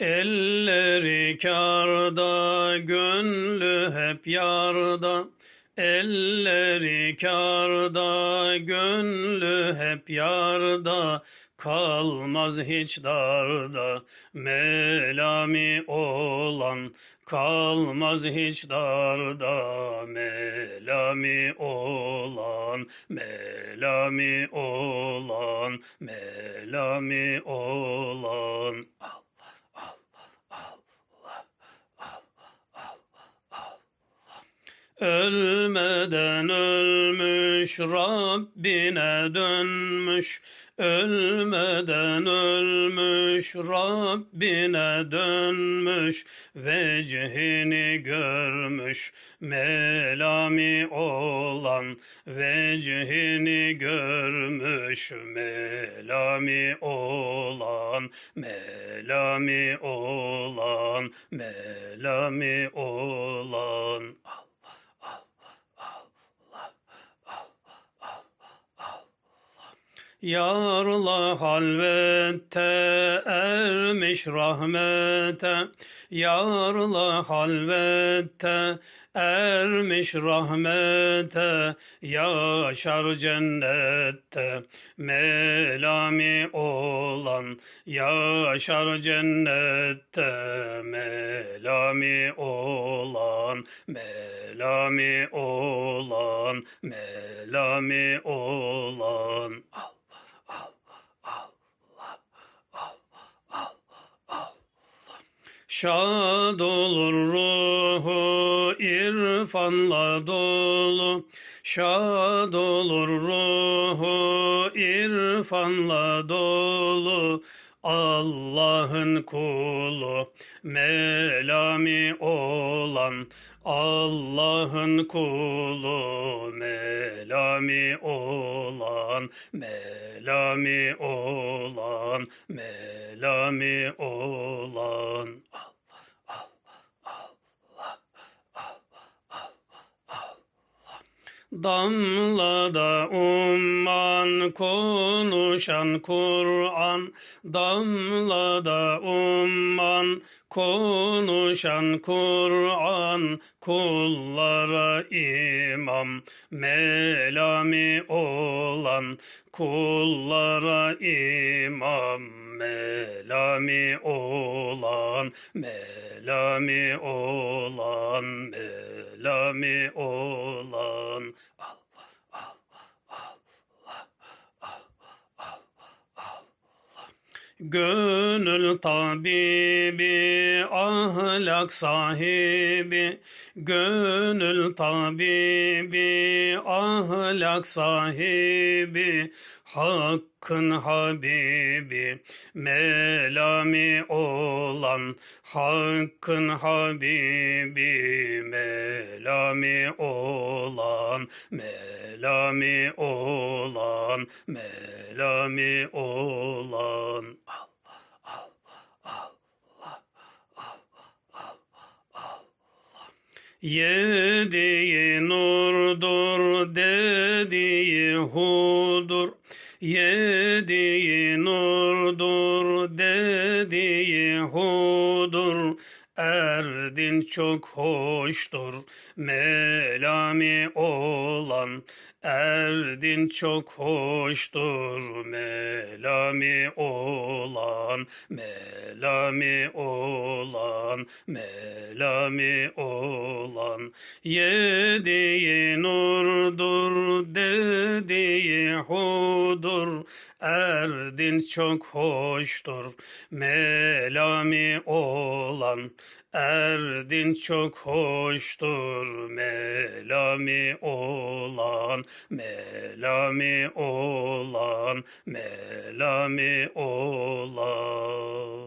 Elleri karda, gönlü hep yarda. Elleri karda, gönlü hep yarda. Kalmaz hiç darda, melami olan. Kalmaz hiç darda, melami olan. Melami olan, melami olan. Ölmeden ölmüş Rabbine dönmüş. Ölmeden ölmüş Rabbine dönmüş. Vecihini görmüş Melami olan Vecihini görmüş. Melami olan Melami olan Melami olan Yarla halvette ermiş rahmete. Yarla halvette ermiş rahmete. Yaşar cennette melami olan. Yaşar cennette melami olan. Melami olan Melami olan Şad olur ruhu irfanla dolu. Şad olur ruhu irfanla dolu. Allah'ın kulu melami olan. Allah'ın kulu melami olan. Melami olan melami olan Damlada umman konuşan Kur'an. Damlada umman konuşan Kur'an. Kullara imam melami olan. Kullara imam melami olan Melami olan Melami olan. Gönül tabibi, ahlak sahibi, gönül tabibi, ahlak sahibi, Hakkın Habibi, melami olan, Hakkın Habibi, melami olan, melami olan, melami olan. Yediği nurdur, dediği hudur. Yediği nurdur, dediği hudur. Erdin çok hoştur, melami olan. Erdin çok hoştur, melami olan. Melami olan, melami olan. Yediği nurdur, dediği hudur. Erdin çok hoştur, melami olan. Erdin çok hoştur, melami olan. Melami olan, melami olan.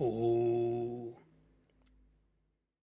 Oh.